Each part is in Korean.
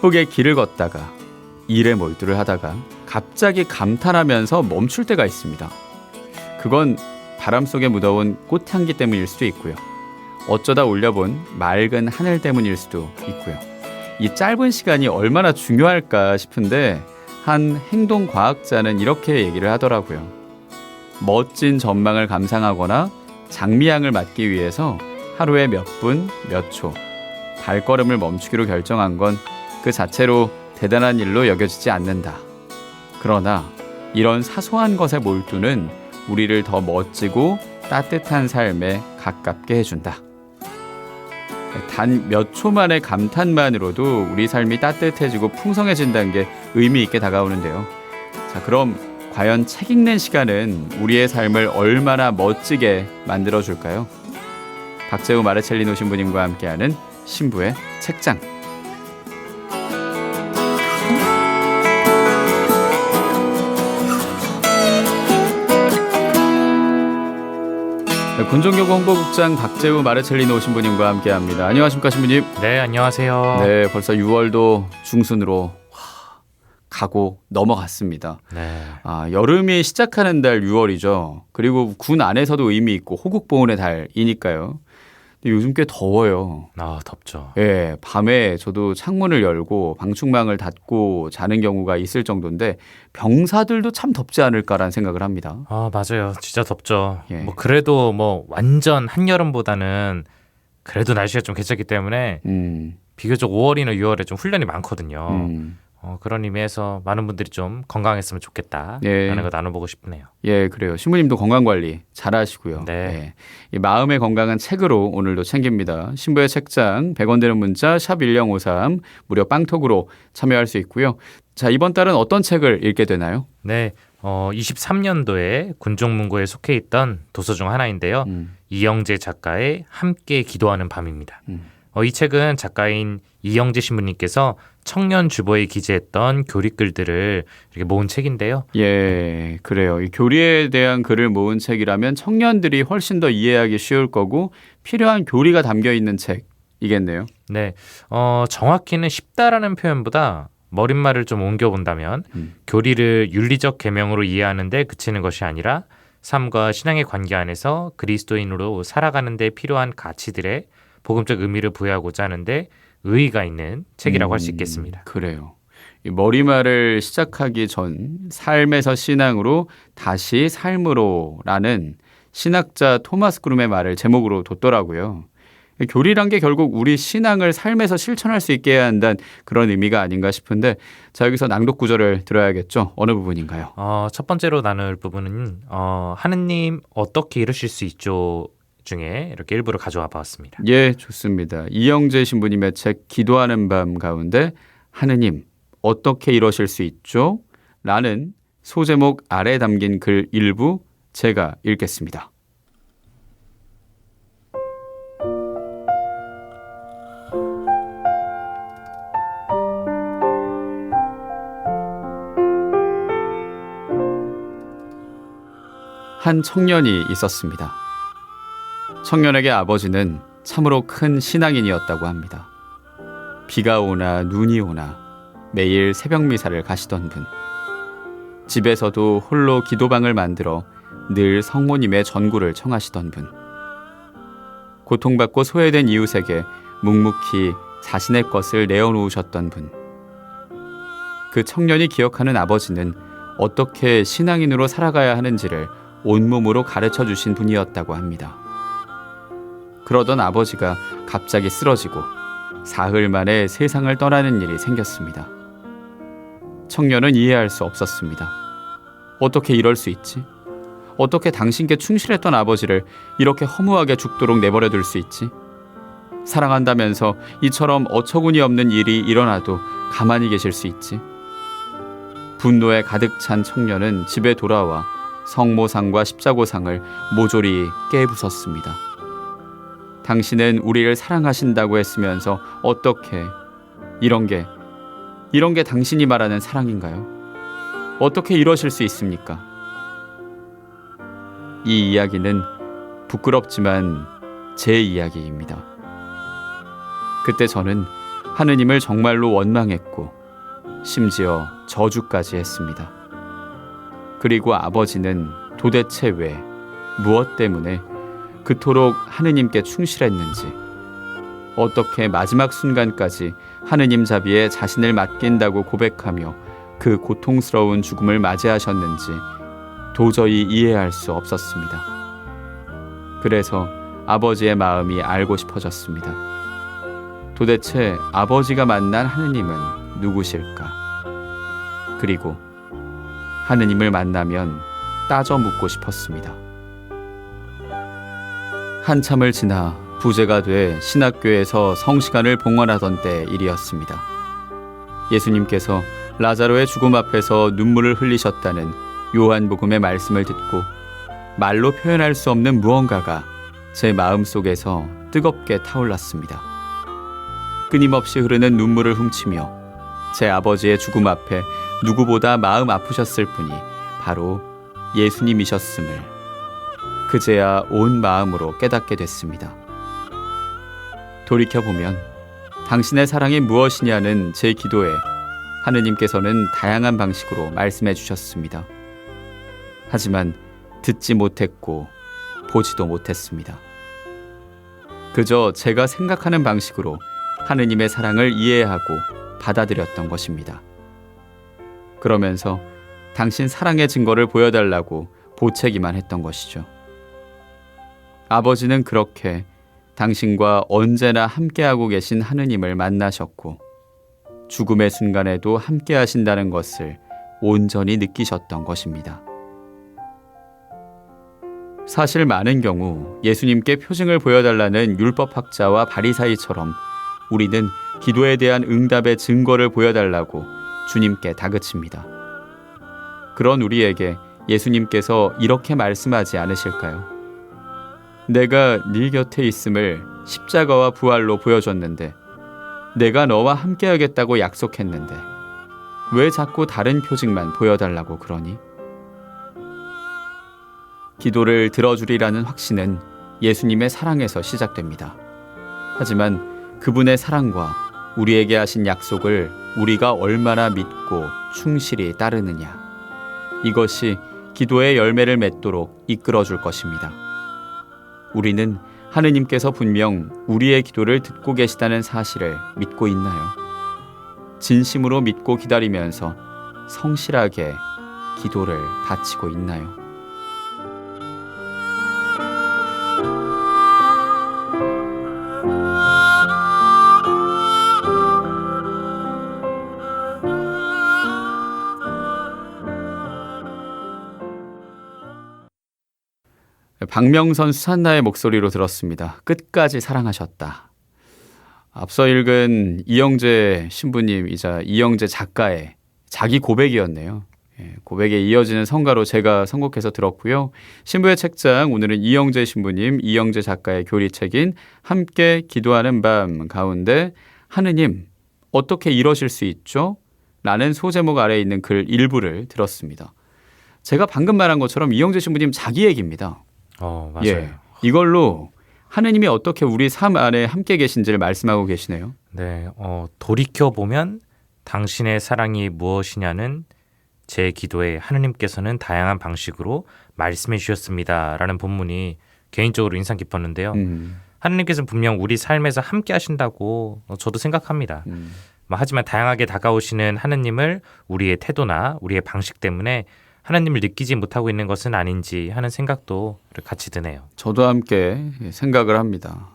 바쁘게 길을 걷다가 일에 몰두를 하다가 갑자기 감탄하면서 멈출 때가 있습니다. 그건 바람 속에 묻어온 꽃향기 때문일 수도 있고요. 어쩌다 올려본 맑은 하늘 때문일 수도 있고요. 이 짧은 시간이 얼마나 중요할까 싶은데 한 행동 과학자는 이렇게 얘기를 하더라고요. 멋진 전망을 감상하거나 장미향을 맡기 위해서 하루에 몇 분, 몇 초, 발걸음을 멈추기로 결정한 건 그 자체로 대단한 일로 여겨지지 않는다. 그러나 이런 사소한 것에 몰두는 우리를 더 멋지고 따뜻한 삶에 가깝게 해준다. 단 몇 초만의 감탄만으로도 우리 삶이 따뜻해지고 풍성해진다는 게 의미 있게 다가오는데요. 자, 그럼 과연 책 읽는 시간은 우리의 삶을 얼마나 멋지게 만들어 줄까요? 박재우 마르첼리노 신부님과 함께하는 신부의 책장. 군종교구 홍보국장 박재우 마르첼리노 신부님과 함께합니다. 안녕하십니까 신부님? 네, 안녕하세요. 네, 벌써 6월도 중순으로 가고 넘어갔습니다. 네. 아, 여름이 시작하는 달 6월이죠. 그리고 군 안에서도 의미 있고 호국 보훈의 달이니까요. 근데 요즘 꽤 더워요. 아, 덥죠. 예, 밤에 저도 창문을 열고 방충망을 닫고 자는 경우가 있을 정도인데 병사들도 참 덥지 않을까라는 생각을 합니다. 아, 맞아요. 진짜 덥죠. 예. 뭐 그래도 뭐 완전 한여름보다는 그래도 날씨가 좀 괜찮기 때문에 음, 비교적 5월이나 6월에 좀 훈련이 많거든요. 음. 어, 그런 의미에서 많은 분들이 좀 건강했으면 좋겠다. 예. 라는 거 나눠보고 싶네요. 예, 그래요. 신부님도 건강 관리 잘 하시고요. 네. 예. 이 마음의 건강은 책으로 오늘도 챙깁니다. 신부의 책장 100원 되는 문자 샵 1053 무료 빵톡으로 참여할 수 있고요. 자, 이번 달은 어떤 책을 읽게 되나요? 네. 어, 23년도에 군종문고에 속해 있던 도서 중 하나인데요. 음. 이영재 작가의 함께 기도하는 밤입니다. 음. 어, 이 책은 작가인 이영재 신부님께서 청년 주보에 기재했던 교리 글들을 이렇게 모은 책인데요. 예, 그래요. 이 교리에 대한 글을 모은 책이라면 청년들이 훨씬 더 이해하기 쉬울 거고 필요한 교리가 담겨 있는 책이겠네요. 네, 어, 정확히는 쉽다라는 표현보다 머릿말을 좀 옮겨본다면 음. 교리를 윤리적 계명으로 이해하는데 그치는 것이 아니라 삶과 신앙의 관계 안에서 그리스도인으로 살아가는 데 필요한 가치들의 복음적 의미를 부여하고자 하는데 의의가 있는 책이라고 할수 음, 있겠습니다. 그래요. 이 머리말을 시작하기 전 삶에서 신앙으로 다시 삶으로라는 신학자 토마스 그룸의 말을 제목으로 뒀더라고요. 이 교리란 게 결국 우리 신앙을 삶에서 실천할 수 있게 해야 한다는 그런 의미가 아닌가 싶은데 자 여기서 낭독 구절을 들어야겠죠. 어느 부분인가요? 어, 첫 번째로 나눌 부분은 어, 하느님 어떻게 이루실 수 있죠 중에 이렇게 일부를 가져와 봤습니다. 예, 좋습니다. 이영재 신부님의 책 기도하는 밤 가운데 하느님 어떻게 이러실 수 있죠? 라는 소제목 아래 담긴 글 일부 제가 읽겠습니다. 한 청년이 있었습니다. 청년에게 아버지는 참으로 큰 신앙인이었다고 합니다. 비가 오나 눈이 오나 매일 새벽 미사를 가시던 분. 집에서도 홀로 기도방을 만들어 늘 성모님의 전구를 청하시던 분. 고통받고 소외된 이웃에게 묵묵히 자신의 것을 내어놓으셨던 분. 그 청년이 기억하는 아버지는 어떻게 신앙인으로 살아가야 하는지를 온몸으로 가르쳐 주신 분이었다고 합니다. 그러던 아버지가 갑자기 쓰러지고 사흘 만에 세상을 떠나는 일이 생겼습니다. 청년은 이해할 수 없었습니다. 어떻게 이럴 수 있지? 어떻게 당신께 충실했던 아버지를 이렇게 허무하게 죽도록 내버려 둘 수 있지? 사랑한다면서 이처럼 어처구니 없는 일이 일어나도 가만히 계실 수 있지? 분노에 가득 찬 청년은 집에 돌아와 성모상과 십자고상을 모조리 깨부쉈습니다. 당신은 우리를 사랑하신다고 했으면서 어떻게 이런 게 이런 게 당신이 말하는 사랑인가요? 어떻게 이러실 수 있습니까? 이 이야기는 부끄럽지만 제 이야기입니다. 그때 저는 하느님을 정말로 원망했고 심지어 저주까지 했습니다. 그리고 아버지는 도대체 왜 무엇 때문에 그토록 하느님께 충실했는지 어떻게 마지막 순간까지 하느님 자비에 자신을 맡긴다고 고백하며 그 고통스러운 죽음을 맞이하셨는지 도저히 이해할 수 없었습니다. 그래서 아버지의 마음이 알고 싶어졌습니다. 도대체 아버지가 만난 하느님은 누구실까? 그리고 하느님을 만나면 따져 묻고 싶었습니다. 한참을 지나 부제가 돼 신학교에서 성시간을 봉헌하던 때 일이었습니다. 예수님께서 라자로의 죽음 앞에서 눈물을 흘리셨다는 요한복음의 말씀을 듣고 말로 표현할 수 없는 무언가가 제 마음 속에서 뜨겁게 타올랐습니다. 끊임없이 흐르는 눈물을 훔치며 제 아버지의 죽음 앞에 누구보다 마음 아프셨을 분이 바로 예수님이셨음을 그제야 온 마음으로 깨닫게 됐습니다. 돌이켜보면 당신의 사랑이 무엇이냐는 제 기도에 하느님께서는 다양한 방식으로 말씀해 주셨습니다. 하지만 듣지 못했고 보지도 못했습니다. 그저 제가 생각하는 방식으로 하느님의 사랑을 이해하고 받아들였던 것입니다. 그러면서 당신 사랑의 증거를 보여달라고 보채기만 했던 것이죠. 아버지는 그렇게 당신과 언제나 함께하고 계신 하느님을 만나셨고 죽음의 순간에도 함께 하신다는 것을 온전히 느끼셨던 것입니다. 사실 많은 경우 예수님께 표징을 보여달라는 율법학자와 바리사이처럼 우리는 기도에 대한 응답의 증거를 보여달라고 주님께 다그칩니다. 그런 우리에게 예수님께서 이렇게 말씀하지 않으실까요? 내가 네 곁에 있음을 십자가와 부활로 보여줬는데 내가 너와 함께하겠다고 약속했는데 왜 자꾸 다른 표징만 보여달라고 그러니? 기도를 들어주리라는 확신은 예수님의 사랑에서 시작됩니다. 하지만 그분의 사랑과 우리에게 하신 약속을 우리가 얼마나 믿고 충실히 따르느냐. 이것이 기도의 열매를 맺도록 이끌어 줄 것입니다. 우리는 하느님께서 분명 우리의 기도를 듣고 계시다는 사실을 믿고 있나요? 진심으로 믿고 기다리면서 성실하게 기도를 바치고 있나요? 박명선 수산나의 목소리로 들었습니다. 끝까지 사랑하셨다. 앞서 읽은 이영재 신부님이자 이영재 작가의 자기 고백이었네요. 예, 고백에 이어지는 성가로 제가 선곡해서 들었고요. 신부의 책장 오늘은 이영재 신부님, 이영재 작가의 교리책인 함께 기도하는 밤 가운데 하느님 어떻게 이러실 수 있죠? 라는 소제목 아래에 있는 글 일부를 들었습니다. 제가 방금 말한 것처럼 이영재 신부님 자기 얘기입니다. 어, 맞아요. 예, 이걸로 하느님이 어떻게 우리 삶 안에 함께 계신지를 말씀하고 계시네요. 네, 어, 돌이켜 보면 당신의 사랑이 무엇이냐는 제 기도에 하느님께서는 다양한 방식으로 말씀해 주셨습니다라는 본문이 개인적으로 인상 깊었는데요. 음, 하느님께서는 분명 우리 삶에서 함께 하신다고 어, 저도 생각합니다. 음. 뭐 하지만 다양하게 다가오시는 하느님을 우리의 태도나 우리의 방식 때문에 하나님을 느끼지 못하고 있는 것은 아닌지 하는 생각도 같이 드네요. 저도 함께 생각을 합니다.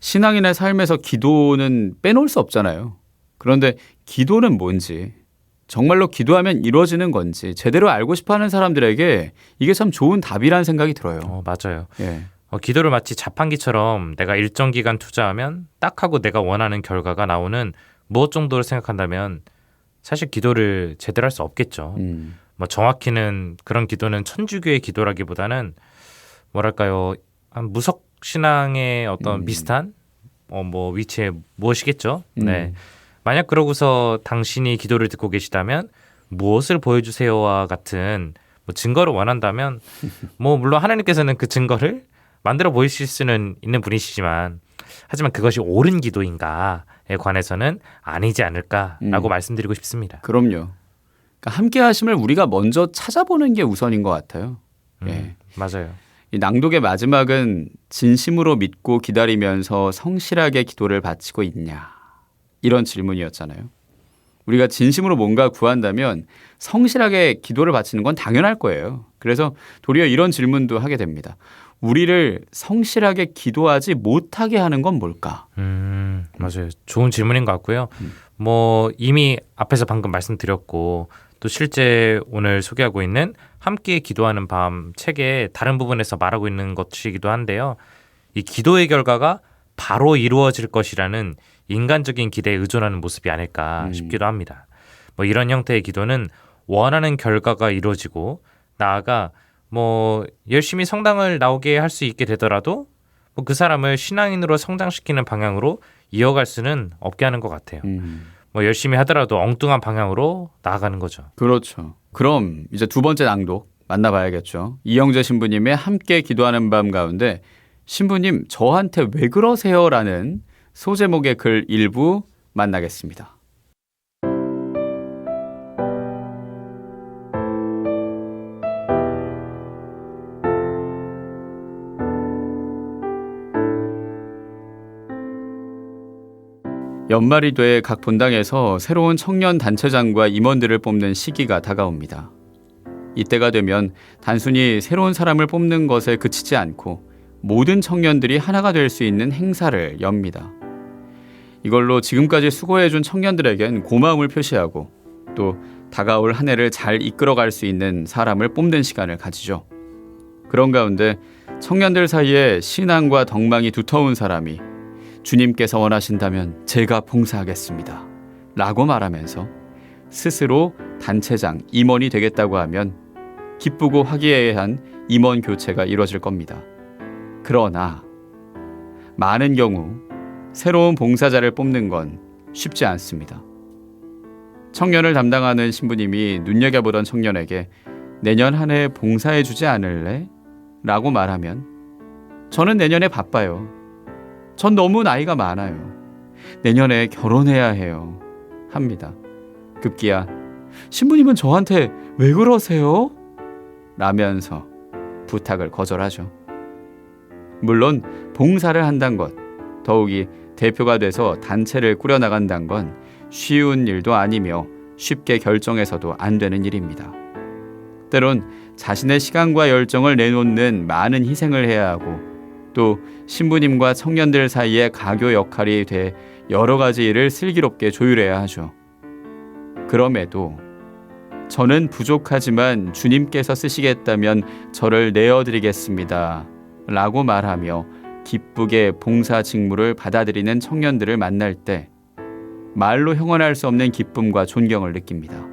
신앙인의 삶에서 기도는 빼놓을 수 없잖아요. 그런데 기도는 뭔지, 정말로 기도하면 이루어지는 건지 제대로 알고 싶어 하는 사람들에게 이게 참 좋은 답이라는 생각이 들어요. 어, 맞아요. 예. 어, 기도를 마치 자판기처럼 내가 일정 기간 투자하면 딱 하고 내가 원하는 결과가 나오는 무엇 정도를 생각한다면 사실 기도를 제대로 할 수 없겠죠. 음, 뭐 정확히는 그런 기도는 천주교의 기도라기보다는 뭐랄까요 한 무속 신앙의 어떤 음. 비슷한 어 뭐 위치에 무엇이겠죠. 음. 네. 만약 그러고서 당신이 기도를 듣고 계시다면 무엇을 보여주세요와 같은 뭐 증거를 원한다면 뭐 물론 하나님께서는 그 증거를 만들어 보이실 수는 있는 분이시지만 하지만 그것이 옳은 기도인가에 관해서는 아니지 않을까라고 음. 말씀드리고 싶습니다. 그럼요. 그러니까 함께 하심을 우리가 먼저 찾아보는 게 우선인 것 같아요. 음, 예. 맞아요. 이 낭독의 마지막은 진심으로 믿고 기다리면서 성실하게 기도를 바치고 있냐 이런 질문이었잖아요. 우리가 진심으로 뭔가 구한다면 성실하게 기도를 바치는 건 당연할 거예요. 그래서 도리어 이런 질문도 하게 됩니다. 우리를 성실하게 기도하지 못하게 하는 건 뭘까? 음, 맞아요. 좋은 질문인 것 같고요. 뭐 이미 앞에서 방금 말씀드렸고 또 실제 오늘 소개하고 있는 함께 기도하는 밤 책의 다른 부분에서 말하고 있는 것이기도 한데요. 이 기도의 결과가 바로 이루어질 것이라는 인간적인 기대에 의존하는 모습이 아닐까 음. 싶기도 합니다. 뭐 이런 형태의 기도는 원하는 결과가 이루어지고 나아가 뭐 열심히 성당을 나오게 할 수 있게 되더라도 뭐 그 사람을 신앙인으로 성장시키는 방향으로 이어갈 수는 없게 하는 것 같아요. 음, 뭐 열심히 하더라도 엉뚱한 방향으로 나아가는 거죠. 그렇죠. 그럼 이제 두 번째 낭독 만나봐야겠죠. 이영재 신부님의 함께 기도하는 밤 가운데 신부님 저한테 왜 그러세요라는 소제목의 글 일부 만나겠습니다. 연말이 돼 각 본당에서 새로운 청년 단체장과 임원들을 뽑는 시기가 다가옵니다. 이때가 되면 단순히 새로운 사람을 뽑는 것에 그치지 않고 모든 청년들이 하나가 될 수 있는 행사를 엽니다. 이걸로 지금까지 수고해준 청년들에겐 고마움을 표시하고 또 다가올 한 해를 잘 이끌어갈 수 있는 사람을 뽑는 시간을 가지죠. 그런 가운데 청년들 사이에 신앙과 덕망이 두터운 사람이 주님께서 원하신다면 제가 봉사하겠습니다. 라고 말하면서 스스로 단체장, 임원이 되겠다고 하면 기쁘고 화기애애한 임원 교체가 이루어질 겁니다. 그러나 많은 경우 새로운 봉사자를 뽑는 건 쉽지 않습니다. 청년을 담당하는 신부님이 눈여겨보던 청년에게 내년 한 해 봉사해 주지 않을래? 라고 말하면 저는 내년에 바빠요. 전 너무 나이가 많아요. 내년에 결혼해야 해요. 합니다. 급기야 신부님은 저한테 왜 그러세요? 라면서 부탁을 거절하죠. 물론 봉사를 한다는 것, 더욱이 대표가 돼서 단체를 꾸려나간다는 건 쉬운 일도 아니며 쉽게 결정해서도 안 되는 일입니다. 때론 자신의 시간과 열정을 내놓는 많은 희생을 해야 하고 또 신부님과 청년들 사이의 가교 역할이 돼 여러 가지 일을 슬기롭게 조율해야 하죠. 그럼에도 저는 부족하지만 주님께서 쓰시겠다면 저를 내어드리겠습니다. 라고 말하며 기쁘게 봉사 직무를 받아들이는 청년들을 만날 때 말로 형언할 수 없는 기쁨과 존경을 느낍니다.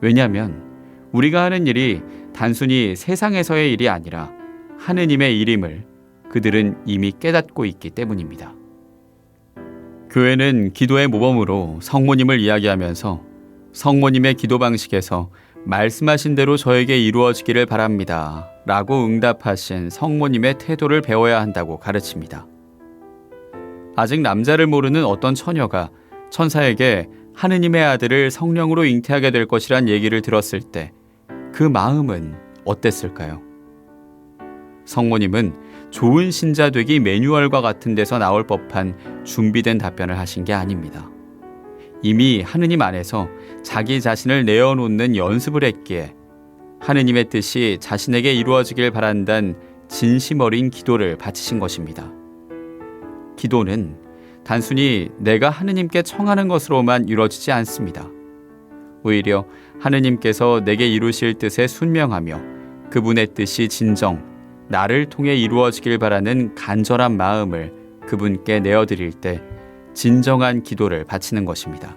왜냐하면 우리가 하는 일이 단순히 세상에서의 일이 아니라 하느님의 일임을 그들은 이미 깨닫고 있기 때문입니다. 교회는 기도의 모범으로 성모님을 이야기하면서 성모님의 기도 방식에서 말씀하신 대로 저에게 이루어지기를 바랍니다. 라고 응답하신 성모님의 태도를 배워야 한다고 가르칩니다. 아직 남자를 모르는 어떤 처녀가 천사에게 하느님의 아들을 성령으로 잉태하게 될 것이란 얘기를 들었을 때 그 마음은 어땠을까요? 성모님은 좋은 신자 되기 매뉴얼과 같은 데서 나올 법한 준비된 답변을 하신 게 아닙니다. 이미 하느님 안에서 자기 자신을 내어놓는 연습을 했기에 하느님의 뜻이 자신에게 이루어지길 바란단 진심 어린 기도를 바치신 것입니다. 기도는 단순히 내가 하느님께 청하는 것으로만 이루어지지 않습니다. 오히려 하느님께서 내게 이루실 뜻에 순명하며 그분의 뜻이 진정 나를 통해 이루어지길 바라는 간절한 마음을 그분께 내어드릴 때 진정한 기도를 바치는 것입니다.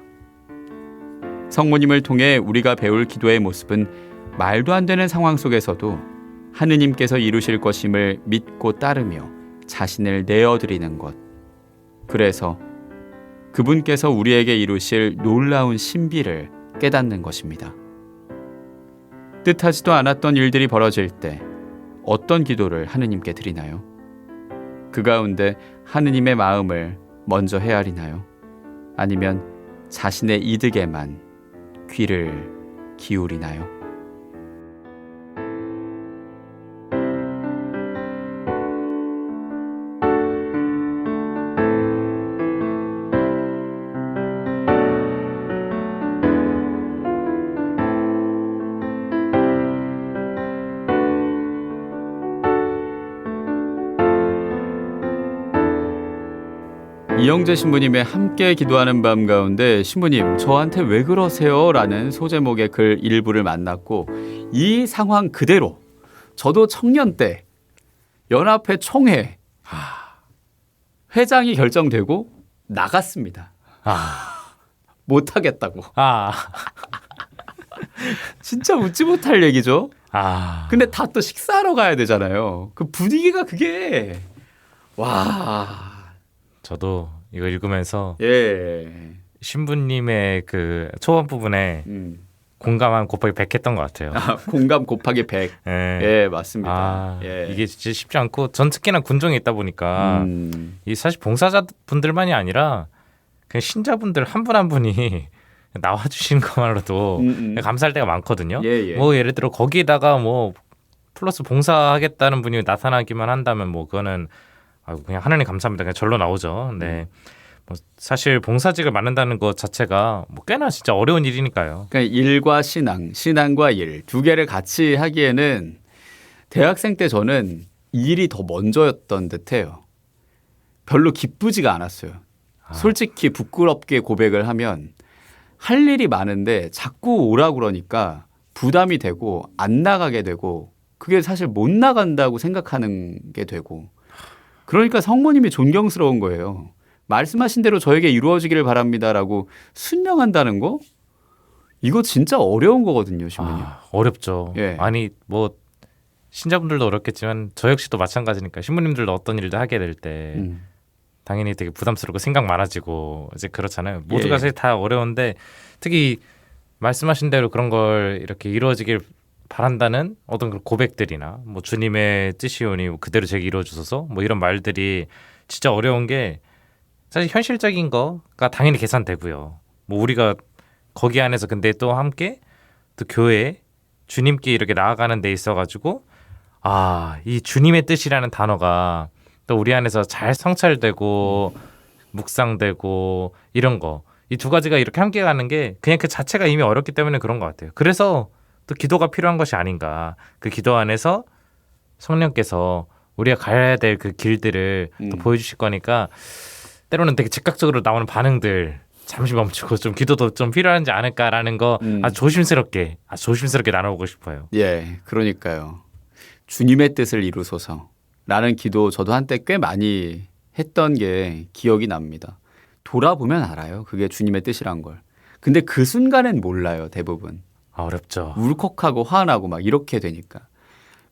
성모님을 통해 우리가 배울 기도의 모습은 말도 안 되는 상황 속에서도 하느님께서 이루실 것임을 믿고 따르며 자신을 내어드리는 것. 그래서 그분께서 우리에게 이루실 놀라운 신비를 깨닫는 것입니다. 뜻하지도 않았던 일들이 벌어질 때 어떤 기도를 하느님께 드리나요? 그 가운데 하느님의 마음을 먼저 헤아리나요? 아니면 자신의 이득에만 귀를 기울이나요? 이영재 신부님의 함께 기도하는 밤 가운데 신부님 저한테 왜 그러세요? 라는 소제목의 글 일부를 만났고 이 상황 그대로 저도 청년 때 연합회 총회 회장이 결정되고 나갔습니다. 아, 못하겠다고. 아, 진짜 웃지 못할 얘기죠. 아. 근데 다 또 식사하러 가야 되잖아요. 그 분위기가 그게 와. 저도 이거 읽으면서 예. 신부님의 그 초반 부분에 음. 공감한 곱하기 100 했던 것 같아요. 아, 공감 곱하기 100. 예. 예, 맞습니다. 아, 예. 이게 진짜 쉽지 않고 전 특히나 군종에 있다 보니까 음. 이 사실 봉사자분들만이 아니라 그냥 신자분들 한 분 한 분이 나와주시는 것만으로도 음, 음. 감사할 때가 많거든요. 예, 예. 뭐 예를 들어 거기에다가 뭐 플러스 봉사하겠다는 분이 나타나기만 한다면 뭐 그거는 아이고 그냥 하나님 감사합니다. 그냥 절로 나오죠. 근데 음. 뭐 사실 봉사직을 맡는다는 것 자체가 뭐 꽤나 진짜 어려운 일이니까요. 그러니까 일과 신앙, 신앙과 일 두 개를 같이 하기에는 대학생 때 저는 일이 더 먼저였던 듯해요. 별로 기쁘지가 않았어요. 아. 솔직히 부끄럽게 고백을 하면 할 일이 많은데 자꾸 오라 그러니까 부담이 되고 안 나가게 되고 그게 사실 못 나간다고 생각하는 게 되고 그러니까 성모님이 존경스러운 거예요. 말씀하신 대로 저에게 이루어지기를 바랍니다라고 순명한다는 거 이거 진짜 어려운 거거든요, 신부님. 아, 어렵죠. 예. 아니 뭐 신자분들도 어렵겠지만 저 역시도 마찬가지니까 신부님들도 어떤 일도 하게 될때 음. 당연히 되게 부담스럽고 생각 많아지고 이제 그렇잖아요. 모두가 예. 사실 다 어려운데 특히 말씀하신 대로 그런 걸 이렇게 이루어지길 바란다는 어떤 그런 고백들이나 뭐 주님의 뜻이오니 뭐 그대로 제게 이루어 주소서 뭐 이런 말들이 진짜 어려운 게 사실 현실적인 거가 당연히 계산되고요. 뭐 우리가 거기 안에서 근데 또 함께 또 교회 주님께 이렇게 나아가는 데 있어 가지고 아, 이 주님의 뜻이라는 단어가 또 우리 안에서 잘 성찰되고 묵상되고 이런 거. 이 두 가지가 이렇게 함께 가는 게 그냥 그 자체가 이미 어렵기 때문에 그런 것 같아요. 그래서 또 기도가 필요한 것이 아닌가. 그 기도 안에서 성령께서 우리가 가야 될 그 길들을 또 음. 보여주실 거니까 때로는 되게 즉각적으로 나오는 반응들 잠시 멈추고 좀 기도도 좀 필요하지 않을까라는 거 음. 아주 조심스럽게 아주 조심스럽게 나눠보고 싶어요. 예, 그러니까요. 주님의 뜻을 이루소서라는 기도 저도 한때 꽤 많이 했던 게 기억이 납니다. 돌아보면 알아요. 그게 주님의 뜻이란 걸. 근데 그 순간엔 몰라요, 대부분. 아, 어렵죠. 울컥하고 화나고 막 이렇게 되니까.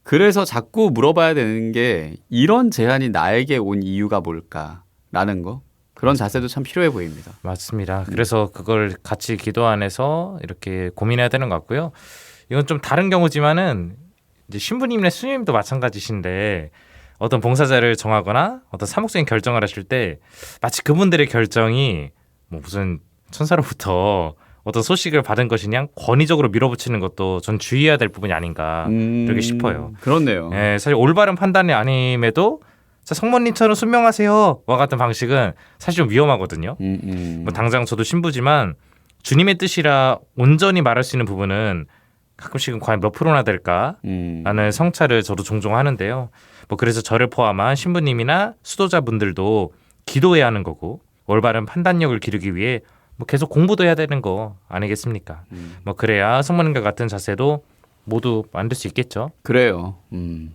그래서 자꾸 물어봐야 되는 게 이런 제안이 나에게 온 이유가 뭘까라는 거. 그런 자세도 참 필요해 보입니다. 맞습니다. 그래서 그걸 같이 기도 안에서 이렇게 고민해야 되는 것 같고요. 이건 좀 다른 경우지만은 이제 신부님이나 수님도 마찬가지신데 어떤 봉사자를 정하거나 어떤 사목적인 결정을 하실 때 마치 그분들의 결정이 뭐 무슨 천사로부터 어떤 소식을 받은 것이냐 권위적으로 밀어붙이는 것도 전 주의해야 될 부분이 아닌가 음, 그렇게 싶어요. 그렇네요. 예, 사실 올바른 판단이 아님에도 자, 성모님처럼 순명하세요와 같은 방식은 사실 좀 위험하거든요. 음, 음. 뭐 당장 저도 신부지만 주님의 뜻이라 온전히 말할 수 있는 부분은 가끔씩은 과연 몇 프로나 될까? 음. 라는 성찰을 저도 종종 하는데요. 뭐 그래서 저를 포함한 신부님이나 수도자분들도 기도해야 하는 거고 올바른 판단력을 기르기 위해 뭐 계속 공부도 해야 되는 거 아니겠습니까? 음. 뭐 그래야 성모님과 같은 자세도 모두 만들 수 있겠죠. 그래요. 음.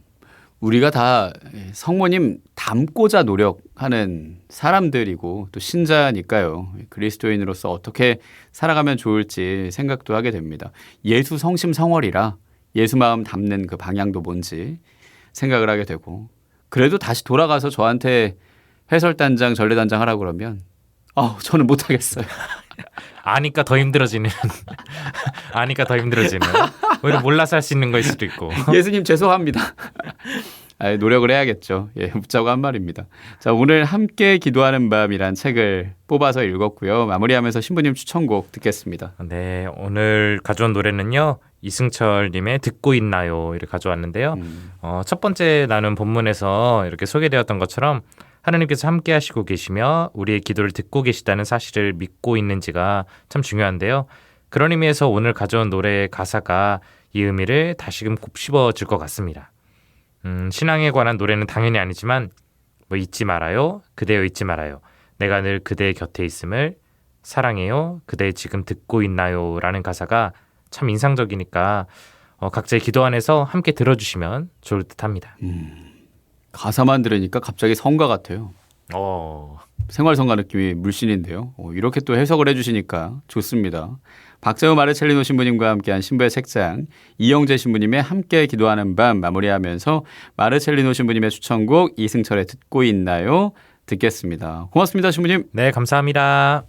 우리가 다 성모님 닮고자 노력하는 사람들이고 또 신자니까요. 그리스도인으로서 어떻게 살아가면 좋을지 생각도 하게 됩니다. 예수 성심 성월이라 예수 마음 담는 그 방향도 뭔지 생각을 하게 되고 그래도 다시 돌아가서 저한테 해설단장 전례단장 하라고 그러면 아 저는 못하겠어요. 아니까 더 힘들어지는 아니까 더 힘들어지는 오히려 몰라서 할 수 있는 거일 수도 있고 예수님 죄송합니다. 아, 노력을 해야겠죠. 예, 묻자고 한 말입니다. 자, 오늘 함께 기도하는 밤이란 책을 뽑아서 읽었고요. 마무리하면서 신부님 추천곡 듣겠습니다. 네, 오늘 가져온 노래는요. 이승철님의 듣고 있나요를 가져왔는데요. 음, 어, 첫 번째 나눈 본문에서 이렇게 소개되었던 것처럼 하나님께서 함께 하시고 계시며 우리의 기도를 듣고 계시다는 사실을 믿고 있는지가 참 중요한데요. 그런 의미에서 오늘 가져온 노래의 가사가 이 의미를 다시금 곱씹어 줄 것 같습니다. 음, 신앙에 관한 노래는 당연히 아니지만 뭐 잊지 말아요. 그대여 잊지 말아요. 내가 늘 그대의 곁에 있음을 사랑해요. 그대 지금 듣고 있나요? 라는 가사가 참 인상적이니까 어, 각자의 기도 안에서 함께 들어주시면 좋을 듯 합니다. 가사만 들으니까 갑자기 성가 같아요. 어, 생활성가 느낌이 물씬인데요. 어, 이렇게 또 해석을 해주시니까 좋습니다. 박재호 마르첼리노 신부님과 함께한 신부의 책장, 이영재 신부님의 함께 기도하는 밤 마무리하면서 마르첼리노 신부님의 추천곡 이승철의 듣고 있나요? 듣겠습니다. 고맙습니다, 신부님. 네, 감사합니다.